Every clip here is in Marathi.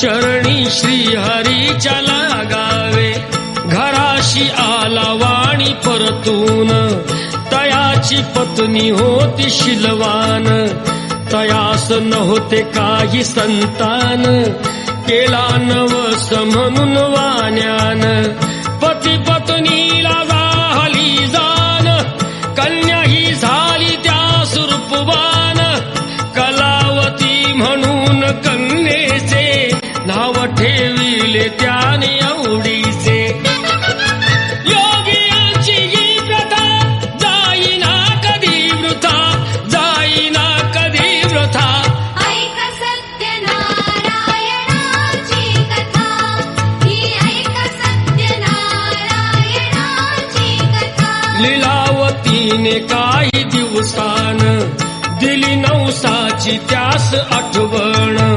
चरणी श्री हरीच्या लागावे. घराशी आला वाणी परतून. तयाची पत्नी होती शिलवान. तयास नव्हते काही संतान. केला नवस म्हणून वाण्यान. पती पत्नीला झाली जान. कन्या ही झाली त्या सुरूपवान कलावती म्हणून कन्या त्याने आवडीचे योगियांची ही प्रथा जाईना कधी वृथा जाईना कधी वृथा. ऐक सत्यनारायणाची कथा. ही ऐक सत्यनारायणाची कथा. लिलावतीने काही दिवसान दिली नवसाची त्यास आठवण.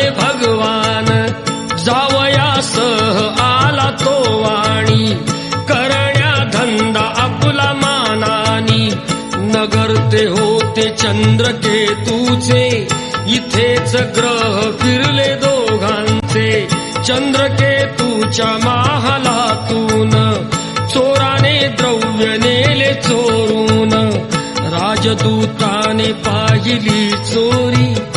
झाले भगवान जावयासह आला तो वाणी. करण्या धंदा आपला मानानी. नगर ते होते चंद्रकेतूचे. इथेच ग्रह फिरले दोघांचे. चंद्रकेतूच्या महालातून चोराने द्रव्य नेले चोरून. राजदूताने पाहिली चोरी.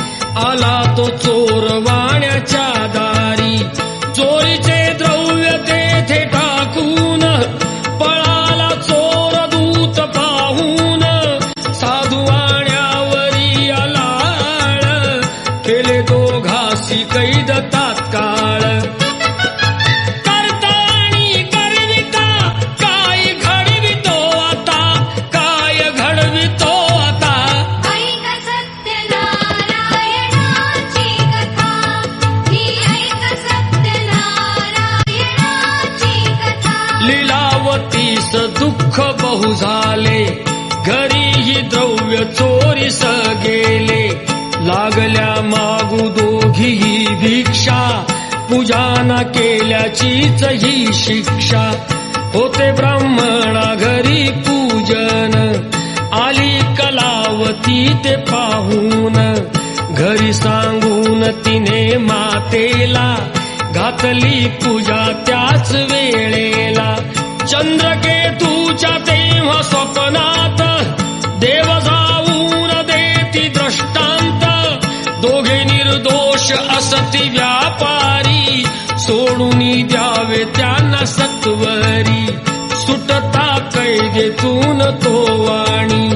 Мексикой. केल्याचीच ही शिक्षा. होते ब्राह्मणा घरी पूजन. आली कलावती ते पाहून. घरी सांगून तिने मातेला घातली पूजा त्याच वेळेला. चंद्रकेतूच्या तेव्हा स्वप्नात देव जाऊन देती दृष्टांत दोघे निर्दोष असती व्यापारी. सोडून द्यावे त्यांना सत्वरी. सुटता कैदेतून तो वाणी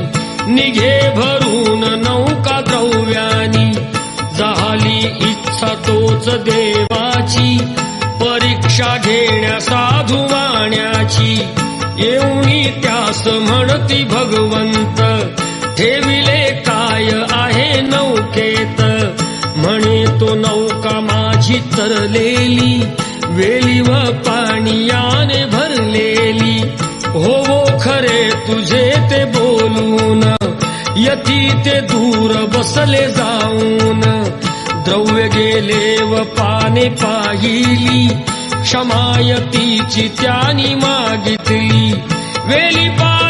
निघे भरून नौका द्रव्यानी. झाली इच्छा तोच देवाची. परीक्षा घेण्या साधू वाण्याची. येऊनी त्यास म्हणती भगवंत. ठेविले काय आहे नौकेत? माझी तरलेली वेली व पाणीयाने भरलेली. हो, हो खरे तुझे ते बोलून यती ते दूर बसले जाऊन. द्रव्य गेले व पाने पाहिली क्षमायतीची त्यानी मागितली. वेली पा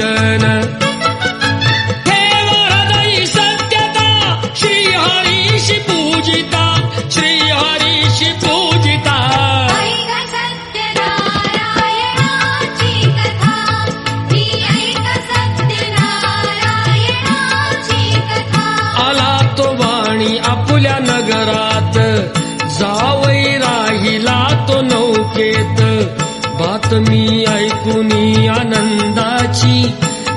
पूजन ठेव हृदयी सत्यता पूजिता ऐक ऐक आला तो वाणी आपल्या नगरात जावई राहिला तो नौकेत बातमी ऐकुनी आनंदाची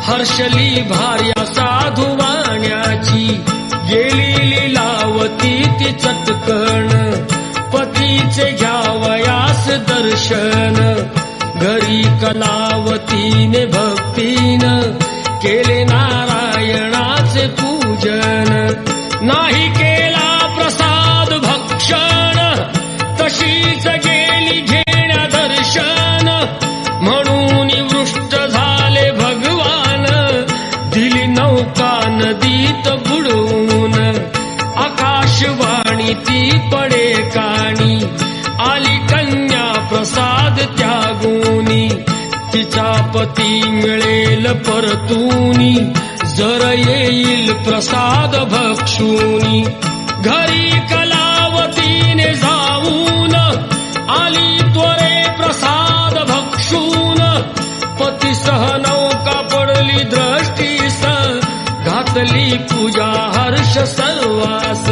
हर्षली भार्या साधू वाण्याची गेलेली लावती ती चटकण पतीचे घ्यावयास दर्शन घरी कलावतीने भक्तीन केले नारायणाचे पूजन. नाही ती पडे काणी. आली कन्या प्रसाद त्यागुनी. तिचा पती मिळेल परतूनी. जर येईल प्रसाद भक्षुनी. घरी कलावतीने जाऊन. आली त्वरे प्रसाद भक्षून. पतीसह नौका पडली दृष्टीस. घातली पूजा हर्ष सर्वास.